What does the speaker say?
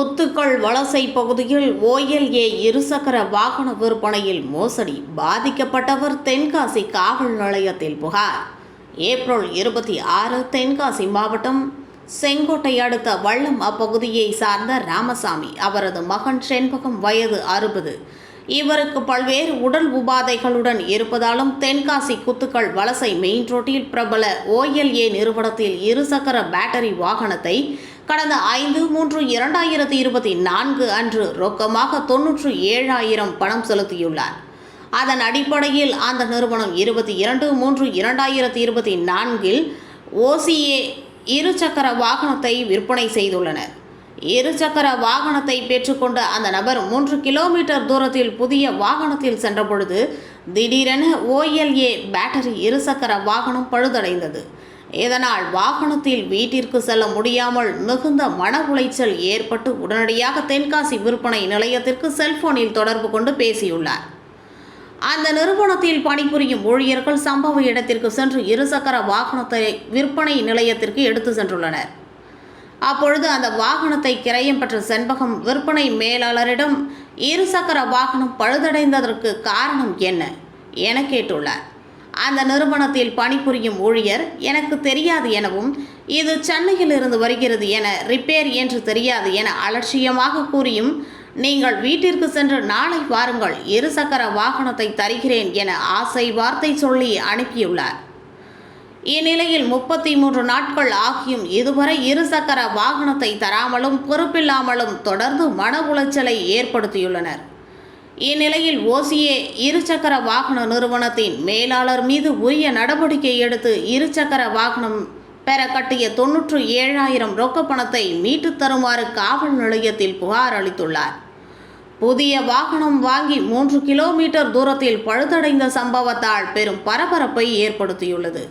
குத்துக்கள் வலசை பகுதியில் ஓஎல்ஏ இருசக்கர வாகன விற்பனையில் மோசடி. பாதிக்கப்பட்டவர் தென்காசி காவல் நிலையத்தில் புகார். ஏப்ரல் இருபத்தி ஆறு தென்காசி மாவட்டம் செங்கோட்டை அடுத்த வள்ளம் அப்பகுதியை சார்ந்த ராமசாமி அவரது மகன் செண்பகம் வயது அறுபது. இவருக்கு பல்வேறு உடல் உபாதைகளுடன் இருப்பதாலும் தென்காசி குத்துக்கள் வலசை மெயின் ரோட்டில் பிரபல ஓஎல்ஏ நிறுவனத்தில் இருசக்கர பேட்டரி வாகனத்தை கடந்த ஐந்து மூன்று இரண்டாயிரத்தி இருபத்தி நான்கு அன்று ரொக்கமாக தொன்னூற்று ஏழாயிரம் பணம் செலுத்தியுள்ளார். அதன் அடிப்படையில் அந்த நிறுவனம் இருபத்தி இரண்டு மூன்று இரண்டாயிரத்தி இருபத்தி நான்கில் ஓசிஏ இருசக்கர வாகனத்தை விற்பனை செய்துள்ளனர். இருசக்கர வாகனத்தை பெற்றுக்கொண்ட அந்த நபர் மூன்று கிலோமீட்டர் தூரத்தில் புதிய வாகனத்தில் சென்றபொழுது திடீரென ஓஎல்ஏ பேட்டரி இருசக்கர வாகனம் பழுதடைந்தது. இதனால் வாகனத்தில் வீட்டிற்கு செல்ல முடியாமல் மிகுந்த மன உளைச்சல் ஏற்பட்டு உடனடியாக தென்காசி விற்பனை நிலையத்திற்கு செல்போனில் தொடர்பு கொண்டு பேசியுள்ளார். அந்த நிறுவனத்தில் பணிபுரியும் ஊழியர்கள் சம்பவ இடத்திற்கு சென்று இருசக்கர வாகனத்தை விற்பனை நிலையத்திற்கு எடுத்து சென்றுள்ளனர். அப்பொழுது அந்த வாகனத்தை கிரயம் பெற்ற செண்பகம் விற்பனை மேலாளரிடம் இருசக்கர வாகனம் பழுதடைந்ததற்கு காரணம் என்ன? என கேட்டுள்ளார். அந்த நிறுவனத்தில் பணிபுரியும் ஊழியர் எனக்கு தெரியாது எனவும் இது சென்னையில் இருந்து வருகிறது என ரிப்பேர் என்று தெரியாது என அலட்சியமாக கூறியும் நீங்கள் வீட்டிற்கு சென்று நாளை வாருங்கள் இருசக்கர வாகனத்தை தருகிறேன் என ஆசை வார்த்தை சொல்லி அனுப்பியுள்ளார். இந்நிலையில் முப்பத்தி மூன்று நாட்கள் ஆகியும் இதுவரை இருசக்கர வாகனத்தை தராமலும் பொறுப்பில்லாமலும் தொடர்ந்து மன உளைச்சலை ஏற்படுத்தியுள்ளனர். இந்நிலையில் ஓசியே இருசக்கர வாகன நிறுவனத்தின் மேலாளர் மீது உரிய நடவடிக்கை எடுத்து இருசக்கர வாகனம் பெற கட்டிய தொன்னூற்று ஏழாயிரம் ரொக்க பணத்தை மீட்டுத் தருமாறு காவல் நிலையத்தில் புகார் அளித்துள்ளார். புதிய வாகனம் வாங்கி மூன்று கிலோமீட்டர் தூரத்தில் பழுதடைந்த சம்பவத்தால் பெரும் பரபரப்பை ஏற்படுத்தியுள்ளது.